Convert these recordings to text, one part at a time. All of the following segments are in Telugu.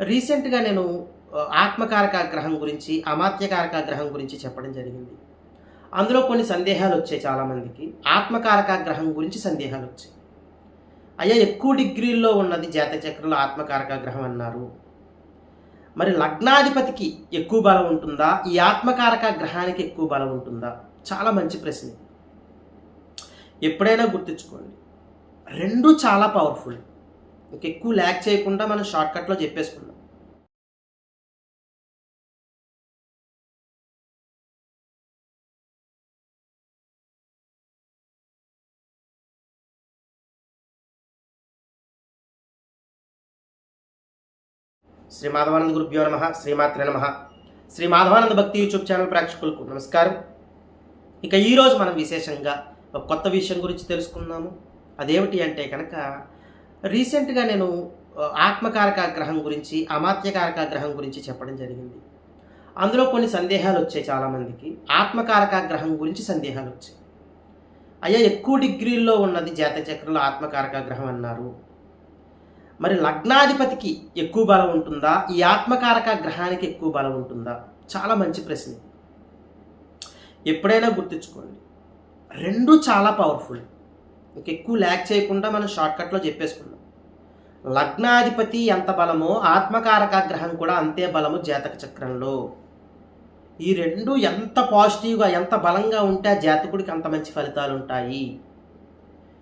రీసెంట్గా నేను ఆ, ఆత్మకారక గ్రహం గురించి అమాత్యకారక గ్రహం గురించి చెప్పడం జరిగింది. అందులో కొన్ని సందేహాలు వచ్చాయి చాలామందికి. ఆత్మకారక గ్రహం గురించి సందేహాలు వచ్చాయి. అయ్యా ఎక్కువ డిగ్రీల్లో ఉన్నది జాతచక్రంలో ఆత్మకారక గ్రహం అన్నారు. మరి లగ్నాధిపతికి ఎక్కువ బలం ఉంటుందా? ఈ ఆత్మకారక గ్రహానికి ఎక్కువ బలం ఉంటుందా? చాలా మంచి ప్రశ్న. ఎప్పుడైనా గుర్తించుకోండి. రెండు చాలా పవర్ఫుల్ ఇంకెక్కువ ల్యాక్ చేయకుండా మనం షార్ట్కట్లో చెప్పేసుకుందాం. శ్రీ మాధవానంద గురుభ్యో నమ శ్రీమాత్రే నమ. శ్రీ మాధవానంద భక్తి యూట్యూబ్ ఛానల్ ప్రేక్షకులకు నమస్కారం. ఇక ఈరోజు మనం విశేషంగా ఒక కొత్త విషయం గురించి తెలుసుకుందాము. అదేమిటి అంటే కనుక రీసెంట్గా నేను ఆత్మకారక గ్రహం గురించి అమాత్యకారక గ్రహం గురించి చెప్పడం జరిగింది. అందులో కొన్ని సందేహాలు వచ్చాయి చాలామందికి. ఆత్మకారక గ్రహం గురించి సందేహాలు వచ్చాయి. అయ్యా ఎక్కువ డిగ్రీల్లో ఉన్నది జాతచక్రంలో ఆత్మకారక గ్రహం అన్నారు. మరి లగ్నాధిపతికి ఎక్కువ బలం ఉంటుందా? ఈ ఆత్మకారక గ్రహానికి ఎక్కువ బలం ఉంటుందా? చాలా మంచి ప్రశ్న. ఎప్పుడైనా గుర్తుంచుకోండి. రెండు చాలా పవర్ఫుల్ ఇంకెక్కువ ల్యాక్ చేయకుండా మనం షార్ట్కట్లో చెప్పేసుకున్నాం లగ్నాధిపతి ఎంత బలమో ఆత్మకారక గ్రహం కూడా అంతే బలము జాతక చక్రంలో. ఈ రెండు ఎంత పాజిటివ్గా ఎంత బలంగా ఉంటే ఆ జాతకుడికి అంత మంచి ఫలితాలు ఉంటాయి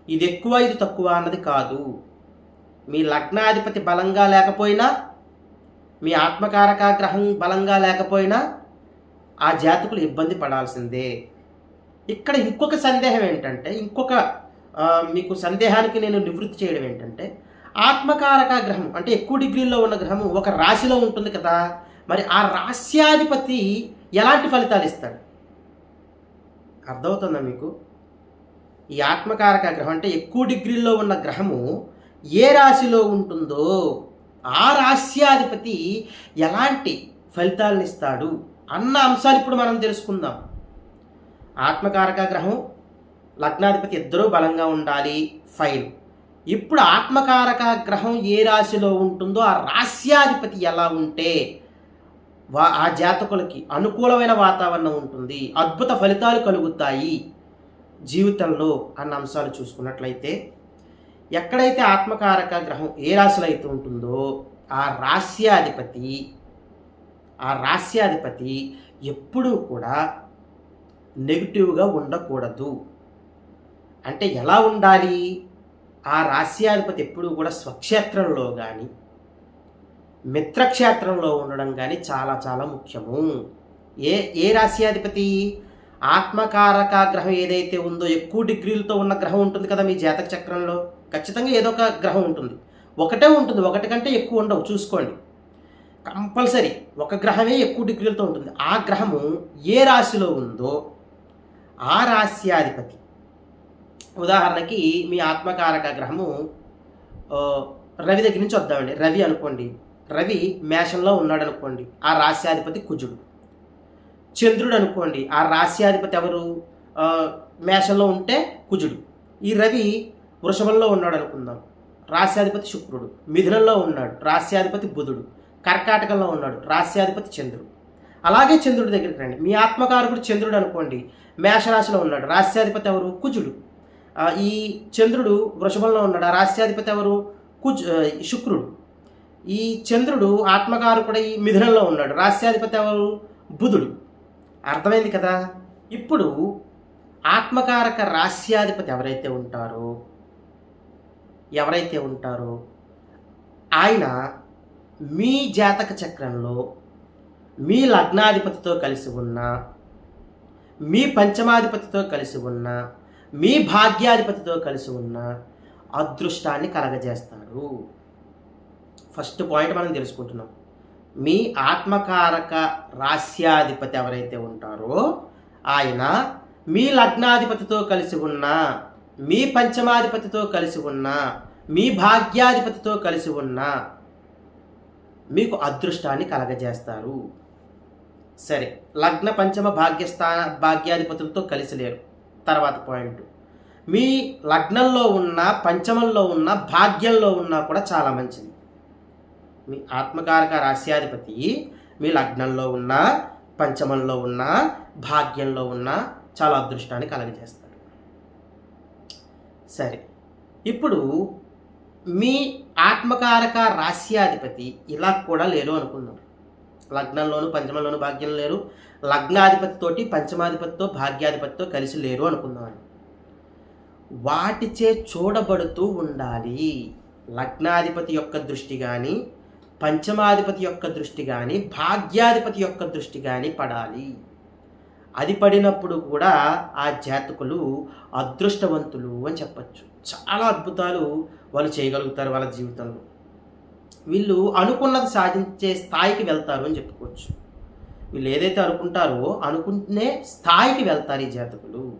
ఇది ఎక్కువ ఇది తక్కువ అన్నది కాదు. మీ లగ్నాధిపతి బలంగా లేకపోయినా మీ ఆత్మకారక గ్రహం బలంగా లేకపోయినా ఆ జాతకులు ఇబ్బంది పడాల్సిందే. ఇక్కడ ఇంకొక సందేహం ఏంటంటే ఇంకొక మీకు సందేహానికి నేను నివృత్తి చేయడం ఏంటంటే ఆత్మకారక గ్రహం అంటే ఎక్కువ డిగ్రీల్లో ఉన్న గ్రహం ఒక రాశిలో ఉంటుంది కదా మరి ఆ రాశ్యాధిపతి ఎలాంటి ఫలితాలు ఇస్తాడు? అర్థమవుతుందా మీకు? ఈ ఆత్మకారక గ్రహం అంటే ఎక్కువ డిగ్రీల్లో ఉన్న గ్రహము ఏ రాశిలో ఉంటుందో ఆ రాశ్యాధిపతి ఎలాంటి ఫలితాలను ఇస్తాడు అన్న అంశాలు ఇప్పుడు మనం తెలుసుకుందాం. ఆత్మకారక గ్రహం లగ్నాధిపతి ఇద్దరూ బలంగా ఉండాలి ఫైన్. ఇప్పుడు ఆత్మకారక గ్రహం ఏ రాశిలో ఉంటుందో ఆ రాశ్యాధిపతి ఎలా ఉంటే వా ఆ జాతకులకి అనుకూలమైన వాతావరణం ఉంటుంది అద్భుత ఫలితాలు కలుగుతాయి జీవితంలో అన్న అంశాలు చూసుకున్నట్లయితే. ఎక్కడైతే ఆత్మకారక గ్రహం ఏ రాశిలో అయితే ఉంటుందో ఆ రాశ్యాధిపతి ఆ రాస్యాధిపతి ఎప్పుడూ కూడా నెగిటివ్గా ఉండకూడదు. అంటే ఎలా ఉండాలి? ఆ రాస్యాధిపతి ఎప్పుడూ కూడా స్వక్షేత్రంలో కానీ మిత్రక్షేత్రంలో ఉండడం కానీ చాలా చాలా ముఖ్యము. ఏ ఏ రాశ్యాధిపతి? ఆత్మకారక గ్రహం ఏదైతే ఉందో ఎక్కువ డిగ్రీలతో ఉన్న గ్రహం ఉంటుంది కదా మీ జాతక చక్రంలో? ఖచ్చితంగా ఏదో ఒక గ్రహం ఉంటుంది. ఒకటే ఉంటుంది. ఒకటి కంటే ఎక్కువ ఉండవు. చూసుకోండి. కంపల్సరీ ఒక గ్రహమే ఎక్కువ డిగ్రీలతో ఉంటుంది. ఆ గ్రహము ఏ రాశిలో ఉందో ఆ రాశ్యాధిపతి. ఉదాహరణకి మీ ఆత్మకారక గ్రహము రవి దగ్గర నుంచి వద్దామండి. రవి అనుకోండి. రవి మేషంలో ఉన్నాడు అనుకోండి ఆ రాశ్యాధిపతి కుజుడు. చంద్రుడు అనుకోండి. ఆ రాశ్యాధిపతి ఎవరు? మేషంలో ఉంటే కుజుడు. ఈ రవి వృషభంలో ఉన్నాడు అనుకుందాం. రాశ్యాధిపతి శుక్రుడు. మిథునంలో ఉన్నాడు. రాశ్యాధిపతి బుధుడు. కర్కాటకంలో ఉన్నాడు. రాశ్యాధిపతి చంద్రుడు. అలాగే చంద్రుడి దగ్గరికి రండి. మీ ఆత్మకారకుడు చంద్రుడు అనుకోండి. మేషరాశిలో ఉన్నాడు. రాశ్యాధిపతి ఎవరు? కుజుడు. ఈ చంద్రుడు వృషభంలో ఉన్నాడు? ఆ రాశ్యాధిపతి ఎవరు? కుజు శుక్రుడు. ఈ చంద్రుడు ఆత్మకారకుడై మిథునంలో ఉన్నాడు. రాశ్యాధిపతి ఎవరు? బుధుడు. అర్థమైంది కదా? ఇప్పుడు ఆత్మకారక రాశ్యాధిపతి ఎవరైతే ఉంటారో ఎవరైతే ఉంటారో ఆయన మీ జాతక చక్రంలో మీ లగ్నాధిపతితో కలిసి ఉన్న మీ పంచమాధిపతితో కలిసి ఉన్న మీ భాగ్యాధిపతితో కలిసి ఉన్న అదృష్టాన్ని కలగజేస్తారు ఫస్ట్ పాయింట్ మనం తెలుసుకుంటున్నాం. మీ ఆత్మకారక రాస్యాధిపతి ఎవరైతే ఉంటారో ఆయన మీ లగ్నాధిపతితో కలిసి ఉన్న మీ పంచమాధిపతితో కలిసి ఉన్న మీ భాగ్యాధిపతితో కలిసి ఉన్న మీకు అదృష్టాన్ని కలగజేస్తారు. సరే లగ్న పంచమ భాగ్యస్థాన భాగ్యాధిపతులతో కలిసి లేరు. తర్వాత పాయింట్. మీ లగ్నంలో ఉన్న పంచమంలో ఉన్న భాగ్యంలో ఉన్నా కూడా చాలా మంచిది. మీ ఆత్మకారక రాశ్యాధిపతి మీ లగ్నంలో ఉన్న పంచమంలో ఉన్న భాగ్యంలో ఉన్న చాలా అదృష్టాన్ని కలగజేస్తాడు సరే ఇప్పుడు మీ ఆత్మకారక రాస్యాధిపతి ఇలా కూడా లేరు అనుకుందాం. లగ్నంలోను పంచమంలోను భాగ్యం లేరు. లగ్నాధిపతితోటి పంచమాధిపతితో భాగ్యాధిపతితో కలిసి లేరు అనుకుందాం. వాటిచే చూడబడుతూ ఉండాలి. లగ్నాధిపతి యొక్క దృష్టి కానీ పంచమాధిపతి యొక్క దృష్టి కానీ భాగ్యాధిపతి యొక్క దృష్టి కానీ పడాలి. అది పడినప్పుడు కూడా ఆ జాతకులు అదృష్టవంతులు అని చెప్పచ్చు. చాలా అద్భుతాలు వాళ్ళు చేయగలుగుతారు వాళ్ళ జీవితంలో. వీళ్ళు అనుకున్నది సాధించే స్థాయికి వెళ్తారు అని చెప్పుకోవచ్చు. వీళ్ళు ఏదైతే అనుకుంటారో అనుకునే స్థాయికి వెళ్తారు ఈ జాతకులు.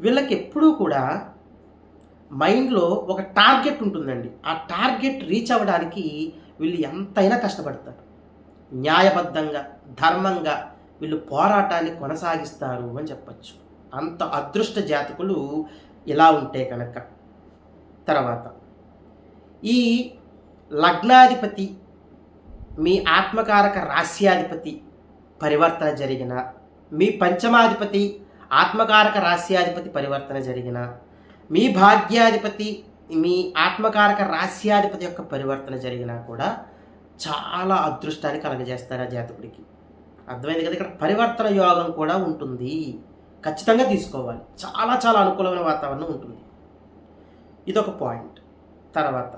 వీళ్ళకి ఎప్పుడూ కూడా మైండ్లో ఒక టార్గెట్ ఉంటుందండి. ఆ టార్గెట్ రీచ్ అవ్వడానికి వీళ్ళు ఎంతైనా కష్టపడతారు. న్యాయబద్ధంగా ధర్మంగా వీళ్ళు పోరాటాన్ని కొనసాగిస్తారు అని చెప్పచ్చు. అంత అదృష్ట జాతకులు ఇలా ఉంటే కనుక తర్వాత ఈ లగ్నాధిపతి మీ ఆత్మకారక రాస్యాధిపతి పరివర్తన జరిగిన మీ పంచమాధిపతి ఆత్మకారక రాస్యాధిపతి పరివర్తన జరిగిన మీ భాగ్యాధిపతి మీ ఆత్మకారక రాస్యాధిపతి యొక్క పరివర్తన జరిగినా కూడా చాలా అదృష్టాన్ని కలగజేస్తారు ఆ జాతకుడికి. అర్థమైంది కదా? ఇక్కడ పరివర్తన యోగం కూడా ఉంటుంది. ఖచ్చితంగా తీసుకోవాలి. చాలా చాలా అనుకూలమైన వాతావరణం ఉంటుంది. ఇదొక పాయింట్. తర్వాత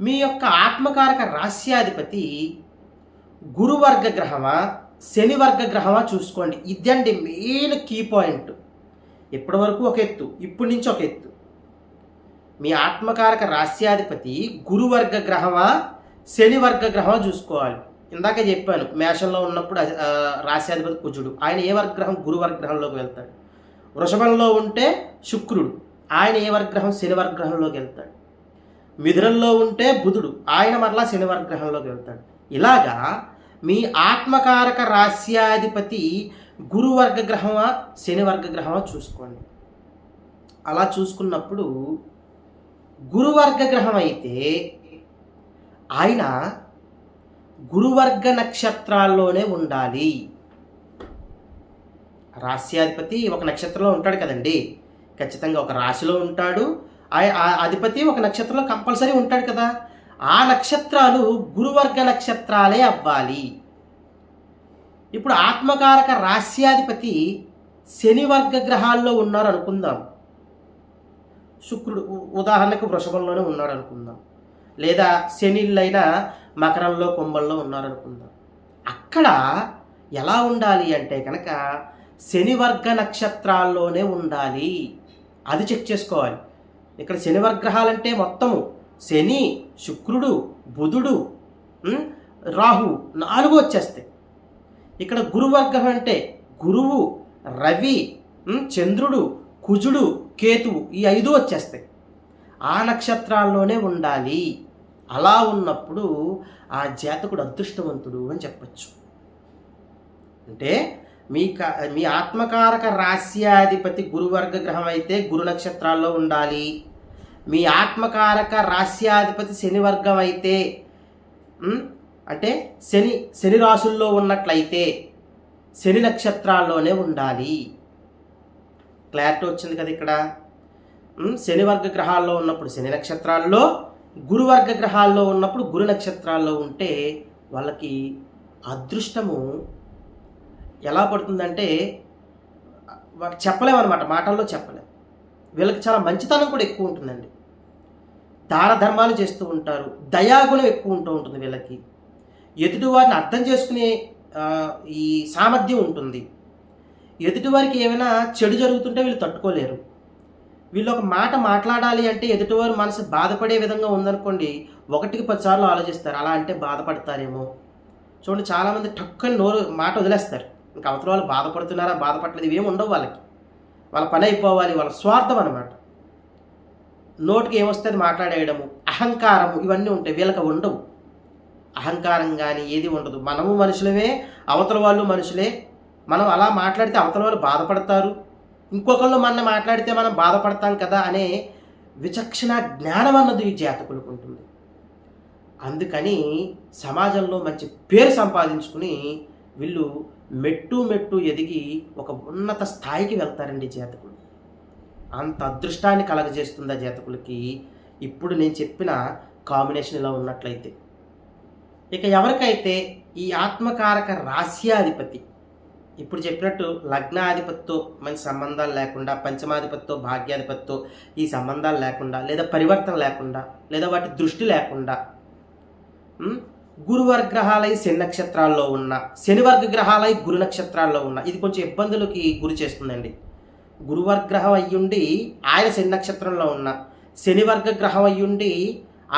మీ యొక్క ఆత్మకారక రాస్యాధిపతి గురువర్గ గ్రహమా శనివర్గ గ్రహమా చూసుకోండి. ఇదండి మెయిన్ కీ పాయింట్. ఇప్పటి వరకు ఒక ఎత్తు? ఇప్పటి నుంచి ఒక ఎత్తు. మీ ఆత్మకారక రాస్యాధిపతి గురువర్గ గ్రహమా శనివర్గ గ్రహమా చూసుకోవాలి. ఇందాక చెప్పాను మేషంలో ఉన్నప్పుడు రాశ్యాధిపతి కుజుడు. ఆయన ఏ వర్గ్రహం? గురువర్గ్రహంలోకి వెళ్తాడు. వృషభంలో ఉంటే శుక్రుడు. ఆయన ఏ వర్గ్రహం? శనివర్గ్రహంలోకి వెళ్తాడు. మిథునంలో ఉంటే బుధుడు. ఆయన మరలా శనివర్గ్రహంలోకి వెళ్తాడు. ఇలాగా మీ ఆత్మకారక రాశ్యాధిపతి గురువర్గ గ్రహమా శనివర్గ గ్రహమా చూసుకోండి. అలా చూసుకున్నప్పుడు గురువర్గ గ్రహం అయితే ఆయన గురువర్గ నక్షత్రాల్లోనే ఉండాలి. రాశ్యాధిపతి ఒక నక్షత్రంలో ఉంటాడు కదండి. ఖచ్చితంగా ఒక రాశిలో ఉంటాడు. ఆ- అధిపతి ఒక నక్షత్రంలో కంపల్సరీ ఉంటాడు కదా. ఆ నక్షత్రాలు గురువర్గ నక్షత్రాలే అవ్వాలి. ఇప్పుడు ఆత్మకారక రాశ్యాధిపతి శనివర్గ గ్రహాల్లో ఉన్నారు అనుకుందాం శుక్రుడు ఉదాహరణకు వృషభంలోనే ఉన్నాడు అనుకుందాం లేదా శనిళ్ళైన మకరంలో కుంభంలో ఉన్నారనుకుందాం. అక్కడ ఎలా ఉండాలి అంటే కనుక శనివర్గ నక్షత్రాల్లోనే ఉండాలి. అది చెక్ చేసుకోవాలి. ఇక్కడ శని వర్గ్రహాలంటే మొత్తము శని శుక్రుడు బుధుడు రాహు నాలుగు వచ్చేస్తాయి. ఇక్కడ గురువర్గం అంటే గురువు రవి చంద్రుడు కుజుడు కేతువు ఈ ఐదు వచ్చేస్తాయి. ఆ నక్షత్రాల్లోనే ఉండాలి. అలా ఉన్నప్పుడు ఆ జాతకుడు అదృష్టవంతుడు అని చెప్పచ్చు. అంటే మీ క మీ ఆత్మకారక రాస్యాధిపతి గురువర్గ గ్రహం అయితే గురు నక్షత్రాల్లో ఉండాలి. మీ ఆత్మకారక రాస్యాధిపతి శని వర్గం అయితే అంటే శని శని రాసుల్లో ఉన్నట్లయితే శని నక్షత్రాల్లోనే ఉండాలి. క్లారిటీ వచ్చింది కదా ఇక్కడ? శనివర్గ శని వర్గ గ్రహాల్లో ఉన్నప్పుడు శని నక్షత్రాల్లో గురువర్గ గ్రహాల్లో ఉన్నప్పుడు గురు నక్షత్రాల్లో ఉంటే వాళ్ళకి అదృష్టము ఎలా పడుతుందంటే వా- చెప్పలేమన్నమాట మాటల్లో చెప్పలేం. వీళ్ళకి చాలా మంచితనం కూడా ఎక్కువ ఉంటుందండి. దాన ధర్మాలు చేస్తూ ఉంటారు దయాగుణం ఎక్కువ ఉంటూ ఉంటుంది వీళ్ళకి. ఎదుటివారిని అర్థం చేసుకునే ఈ సామర్థ్యం ఉంటుంది. ఎదుటివారికి ఏమైనా చెడు జరుగుతుంటే వీళ్ళు తట్టుకోలేరు. వీళ్ళు ఒక మాట మాట్లాడాలి అంటే ఎదుటివారు మనసు బాధపడే విధంగా ఉందనుకోండి ఒకటికి పదిసార్లు ఆలోచిస్తారు అలా అంటే బాధపడతారేమో. చూడండి చాలామంది టక్కని నోరు మాట వదిలేస్తారు. ఇంకా అవతల వాళ్ళు బాధపడుతున్నారా బాధపడలేదు ఇవేమి ఉండవు వాళ్ళకి. వాళ్ళ పని అయిపోవాలి వాళ్ళ స్వార్థం అనమాట నోటికి ఏమొస్తుంది? మాట్లాడేయడము అహంకారము ఇవన్నీ ఉంటాయి వీళ్ళకి ఉండవు. అహంకారం కానీ ఏది ఉండదు. మనము మనుషులమే అవతల వాళ్ళు మనుషులే. మనం అలా మాట్లాడితే అవతల వాళ్ళు బాధపడతారు. ఇంకొకళ్ళు మన మాట్లాడితే మనం బాధపడతాం కదా అనే విచక్షణ జ్ఞానం అన్నది ఈ జాతకులకు ఉంటుంది. అందుకని సమాజంలో మంచి పేరు సంపాదించుకుని వీళ్ళు మెట్టు మెట్టు ఎదిగి ఒక ఉన్నత స్థాయికి వెళ్తారండి జాతకులు. అంత అదృష్టాన్ని కలగజేస్తుంది ఆ జాతకులకి. ఇప్పుడు నేను చెప్పిన కాంబినేషన్ ఇలా ఉన్నట్లయితే. ఇక ఎవరికైతే ఈ ఆత్మకారక రాస్యాధిపతి ఇప్పుడు చెప్పినట్టు లగ్నాధిపతితో మంచి సంబంధాలు లేకుండా పంచమాధిపతితో భాగ్యాధిపతితో ఈ సంబంధాలు లేకుండా లేదా పరివర్తన లేకుండా లేదా వాటి దృష్టి లేకుండా గురువర్గ్రహాలై గ్రహాలై శని నక్షత్రాల్లో ఉన్న శనివర్గ గ్రహాలై గురు నక్షత్రాల్లో ఉన్న ఇది కొంచెం ఇబ్బందులకి గురి చేస్తుందండి. గురువర్గ్రహం అయ్యుండి ఆయన శని నక్షత్రంలో ఉన్న శనివర్గ గ్రహం అయ్యుండి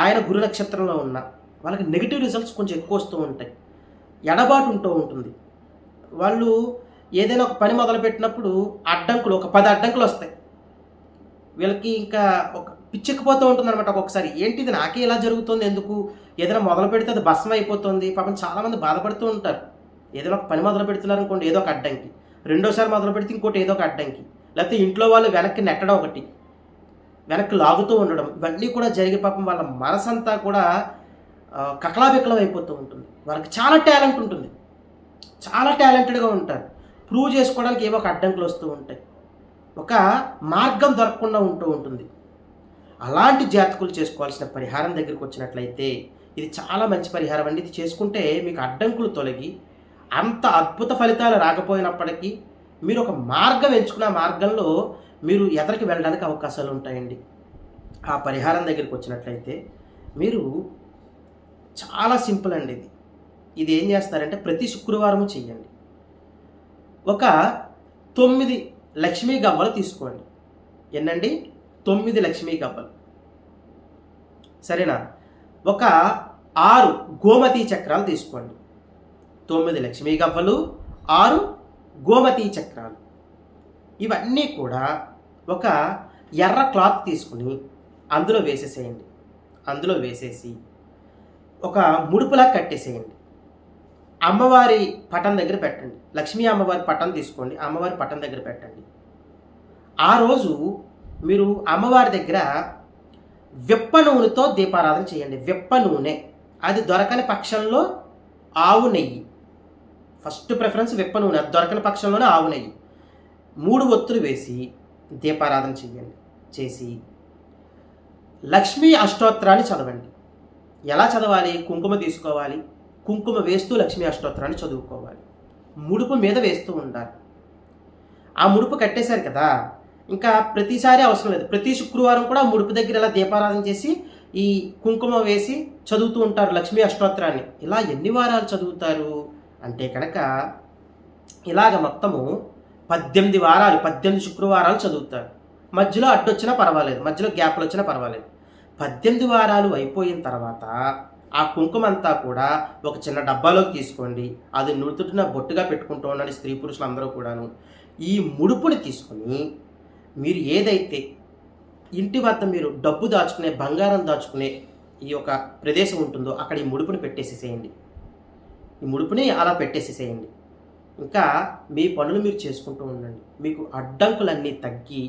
ఆయన గురు నక్షత్రంలో ఉన్న వాళ్ళకి నెగిటివ్ రిజల్ట్స్ కొంచెం ఎక్కువ వస్తూ ఉంటాయి. ఎడబాటు ఉంటూ ఉంటుంది. వాళ్ళు ఏదైనా ఒక పని మొదలుపెట్టినప్పుడు అడ్డంకులు ఒక పది అడ్డంకులు వస్తాయి. వీళ్ళకి ఇంకా ఒక పిచ్చెక్కిపోతూ ఉంటుంది అనమాట ఒక్కొక్కసారి. ఏంటిది? నాకే ఇలా జరుగుతుంది. ఎందుకు? ఏదైనా మొదలు పెడితే అది భస్మం అయిపోతుంది. పాపం చాలామంది బాధపడుతూ ఉంటారు. ఏదైనా ఒక పని మొదలు పెడుతున్నారు అనుకోండి ఏదో ఒక అడ్డంకి. రెండోసారి మొదలు పెడితే ఇంకోటి ఏదో ఒక అడ్డంకి. లేకపోతే ఇంట్లో వాళ్ళు వెనక్కి నెట్టడం ఒకటి. వెనక్కి లాగుతూ ఉండడం. ఇవన్నీ కూడా జరిగే పాపం వాళ్ళ మనసంతా కూడా కకలాబికలం అయిపోతూ ఉంటుంది. వాళ్ళకి చాలా టాలెంట్ ఉంటుంది. చాలా టాలెంటెడ్గా ఉంటారు. ప్రూవ్ చేసుకోవడానికి ఏవో ఒక అడ్డంకులు వస్తూ ఉంటాయి. ఒక మార్గం దొరకకుండా ఉంటూ ఉంటుంది. అలాంటి జాతకులు చేసుకోవాల్సిన పరిహారం దగ్గరికి వచ్చినట్లయితే ఇది చాలా మంచి పరిహారం అండి. ఇది చేసుకుంటే మీకు అడ్డంకులు తొలగి అంత అద్భుత ఫలితాలు రాకపోయినప్పటికీ మీరు ఒక మార్గం ఎంచుకున్న మార్గంలో మీరు ఎదరికి వెళ్ళడానికి అవకాశాలు ఉంటాయండి. ఆ పరిహారం దగ్గరికి వచ్చినట్లయితే మీరు చాలా సింపుల్ అండి ఇది. ఇది ఏం చేస్తారంటే ప్రతి శుక్రవారము చెయ్యండి. ఒక తొమ్మిది లక్ష్మీ గవ్వలు తీసుకోండి. ఎన్నండి? తొమ్మిది లక్ష్మీ గవ్వలు. సరేనా? ఒక ఆరు గోమతి చక్రాలు తీసుకోండి. తొమ్మిది లక్ష్మీ గవ్వలు ఆరు గోమతి చక్రాలు. ఇవన్నీ కూడా ఒక ఎర్ర క్లాత్ తీసుకుని అందులో వేసేసేయండి. అందులో వేసేసి ఒక ముడుపులా కట్టేసేయండి. అమ్మవారి పటం దగ్గర పెట్టండి. లక్ష్మీ అమ్మవారి పటం తీసుకోండి. అమ్మవారి పటం దగ్గర పెట్టండి. ఆ రోజు మీరు అమ్మవారి దగ్గర విప్ప నూనెతో దీపారాధన చేయండి. వెప్ప నూనె. అది దొరకని పక్షంలో ఆవు నెయ్యి. ఫస్ట్ ప్రిఫరెన్స్ వెప్ప నూనె. అది దొరకని పక్షంలోనే ఆవు నెయ్యి. మూడు ఒత్తులు వేసి దీపారాధన చేయండి. చేసి లక్ష్మీ అష్టోత్తరాన్ని చదవండి. ఎలా చదవాలి? కుంకుమ తీసుకోవాలి. కుంకుమ వేస్తూ లక్ష్మీ అష్టోత్తరాన్ని చదువుకోవాలి. ముడుపు మీద వేస్తూ ఉండాలి. ఆ ముడుపు కట్టేశారు కదా. ఇంకా ప్రతిసారి అవసరం లేదు. ప్రతి శుక్రవారం కూడా ముడుపు దగ్గర ఇలా దీపారాధన చేసి ఈ కుంకుమ వేసి చదువుతూ ఉంటారు లక్ష్మీ అష్టోత్తరాన్ని. ఇలా ఎన్ని వారాలు చదువుతారు? అంటే కనుక ఇలాగ మొత్తము పద్దెనిమిది వారాలు పద్దెనిమిది శుక్రవారాలు చదువుతారు. మధ్యలో అడ్డొచ్చినా పర్వాలేదు. మధ్యలో గ్యాప్లు వచ్చినా పర్వాలేదు. పద్దెనిమిది వారాలు అయిపోయిన తర్వాత ఆ కుంకుమ అంతా కూడా ఒక చిన్న డబ్బాలోకి తీసుకోండి. అది నుడుతున్న బొట్టుగా పెట్టుకుంటూ ఉండండి స్త్రీ పురుషులు అందరూ కూడాను. ఈ ముడుపుని తీసుకొని మీరు ఏదైతే ఇంటి వద్ద మీరు డబ్బు దాచుకునే బంగారం దాచుకునే ఈ యొక్క ప్రదేశం ఉంటుందో అక్కడ ఈ ముడుపుని పెట్టేసేసేయండి. ఈ ముడుపుని అలా పెట్టేసేసేయండి. ఇంకా మీ పనులు మీరు చేసుకుంటూ ఉండండి. మీకు అడ్డంకులన్నీ తగ్గి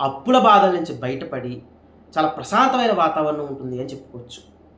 అప్పుల బాధల నుంచి బయటపడి చాలా ప్రశాంతమైన వాతావరణం ఉంటుంది అని చెప్పుకోవచ్చు.